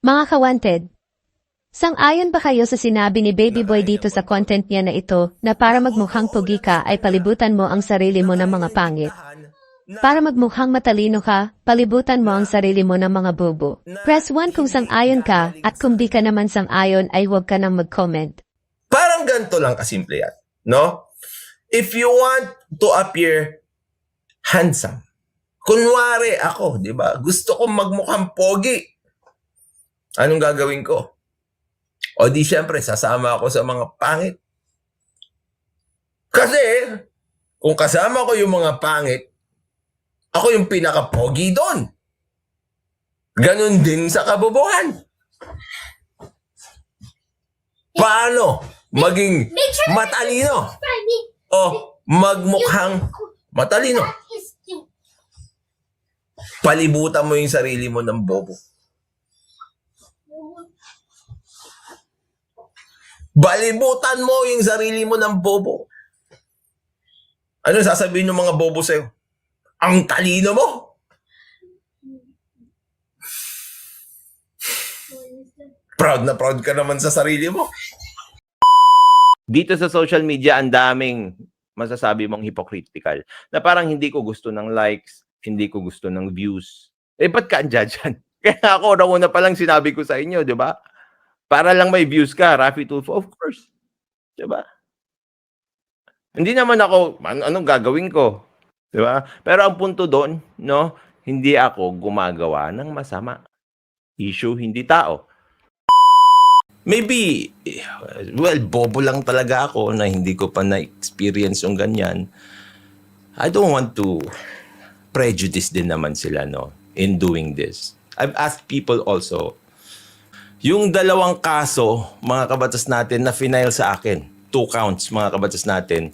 Mga kawanted, sang-ayon ba kayo sa sinabi ni Baby Boy dito sa content niya na ito na para magmukhang pogi ka ay palibutan mo ang sarili mo ng mga pangit? Para magmukhang matalino ka, palibutan mo ang sarili mo ng mga bobo. Press 1 kung sang-ayon ka at kung di ka naman sang-ayon ay huwag ka nang mag-comment. Parang ganito lang kasimple yan. No? If you want to appear handsome, kunwari ako, di ba? Gusto kong magmukhang pogi. Anong gagawin ko? O di syempre, sasama ako sa mga pangit. Kasi, kung kasama ko yung mga pangit, ako yung pinaka-pogi doon. Ganon din sa kabobohan. Paano maging matalino o magmukhang matalino? Palibutan mo yung sarili mo ng bobo. Balibutan mo yung sarili mo ng bobo. Ano sasabihin ng mga bobo sa'yo? Ang talino mo! Proud na proud ka naman sa sarili mo. dito sa social media, ang daming masasabi mong hypocritical. Na parang hindi ko gusto ng likes, hindi ko gusto ng views. Eh, ba't ka andyan dyan? Kaya ako, una pa lang sinabi ko sa inyo, di ba? Para lang may views ka, Rafi Tulfo, of course. Di ba? Hindi naman ako, an- anong gagawin ko? Di ba? Pero ang punto doon, no, hindi ako gumagawa ng masama. Issue, hindi tao. Maybe, well, bobo lang talaga ako na hindi ko pa na-experience yung ganyan. I don't want to prejudice din naman sila, no, in doing this. I've asked people also, yung dalawang kaso, mga kabatas natin, na final sa akin, two counts, mga kabatas natin,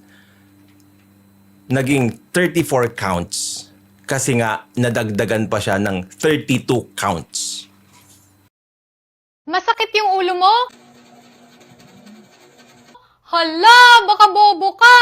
naging 34 counts. Kasi nga, nadagdagan pa siya ng 32 counts. Masakit yung ulo mo? Hala, baka bobo ka!